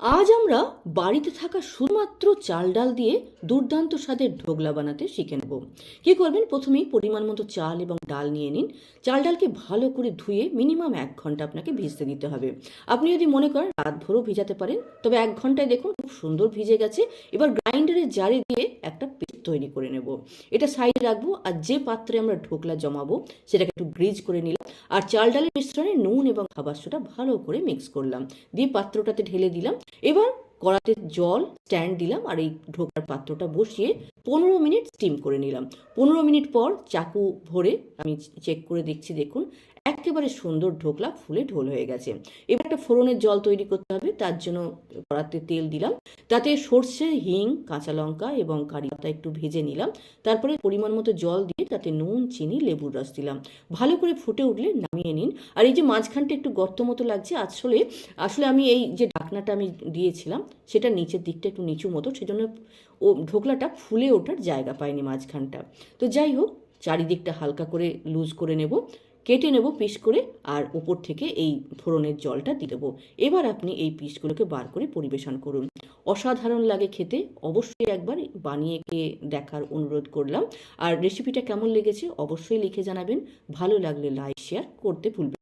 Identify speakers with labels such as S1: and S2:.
S1: আজ আমরা বাড়িতে থাকা শুধুমাত্র চাল ডাল দিয়ে দুর্দান্ত স্বাদের ঢোকলা বানাতে শিখে নেব। কী করবেন? প্রথমেই পরিমাণ মতো চাল এবং ডাল নিয়ে নিন। চাল ডালকে ভালো করে ধুয়ে মিনিমাম এক ঘণ্টা আপনাকে ভিজতে দিতে হবে। আপনি যদি মনে করেন রাত ভরও ভিজাতে পারেন, তবে এক ঘন্টায় দেখুন খুব সুন্দর ভিজে গেছে। এবার গ্রাইন্ডারের জারে দিয়ে একটা পেস্ট তৈরি করে নেব। এটা সাইডে রাখব আর যে পাত্রে আমরা ঢোকলা জমাবো, সেটাকে একটু গ্রিজ করে নিলাম। আর চাল ডালের মিশ্রণে নুন এবং খাবার ভালো করে মিক্স করলাম। দিয়ে পাত্রটাতে ঢেলে দিলাম। এবার কড়াতে জল, স্ট্যান্ড দিলাম আর এই ঢোকার পাত্রটা বসিয়ে পনেরো মিনিট স্টিম করে নিলাম। পনেরো মিনিট পর চাকু ভরে, আমি চেক করে দেখছি, দেখুন একেবারে সুন্দর ঢোকলা, ফুলে ঢোল হয়ে গেছে। এবার একটা ফোড়নের জল তৈরি করতে হবে, তার জন্য কড়াতে তেল দিলাম। তাতে সর্ষে, হিং, কাঁচা লঙ্কা এবং কারি পাতা একটু ভেজে নিলাম। তারপরে পরিমাণ মতো জল দিয়ে তাতে নুন, চিনি, লেবুর রস দিলাম। ভালো করে ফুটে উঠলে নামিয়ে নিন। আর এই যে মাঝখানটা একটু গর্ত মতো লাগছে, আসলে আসলে আমি এই যে ঢাকনাটা আমি দিয়েছিলাম, সেটা নিচের দিকটা একটু নিচু মতো, সেজন্য ও ঢোকলাটা ফুলে ওঠার জায়গা পায়নি মাঝখানটা। তো যাই হোক, চারিদিকটা হালকা করে লুজ করে নেব। কেটে নেব পিস করে আর উপর থেকে এই ফোড়নের জলটা দিয়ে দেবো। এবার আপনি এই পিসগুলোকে বার করে পরিবেশন করুন। অসাধারণ লাগে খেতে। অবশ্যই একবার বানিয়ে কে দেখার অনুরোধ করলাম। আর রেসিপিটা কেমন লেগেছে অবশ্যই লিখে জানাবেন। ভালো লাগলে লাইক শেয়ার করতে ভুলবেন।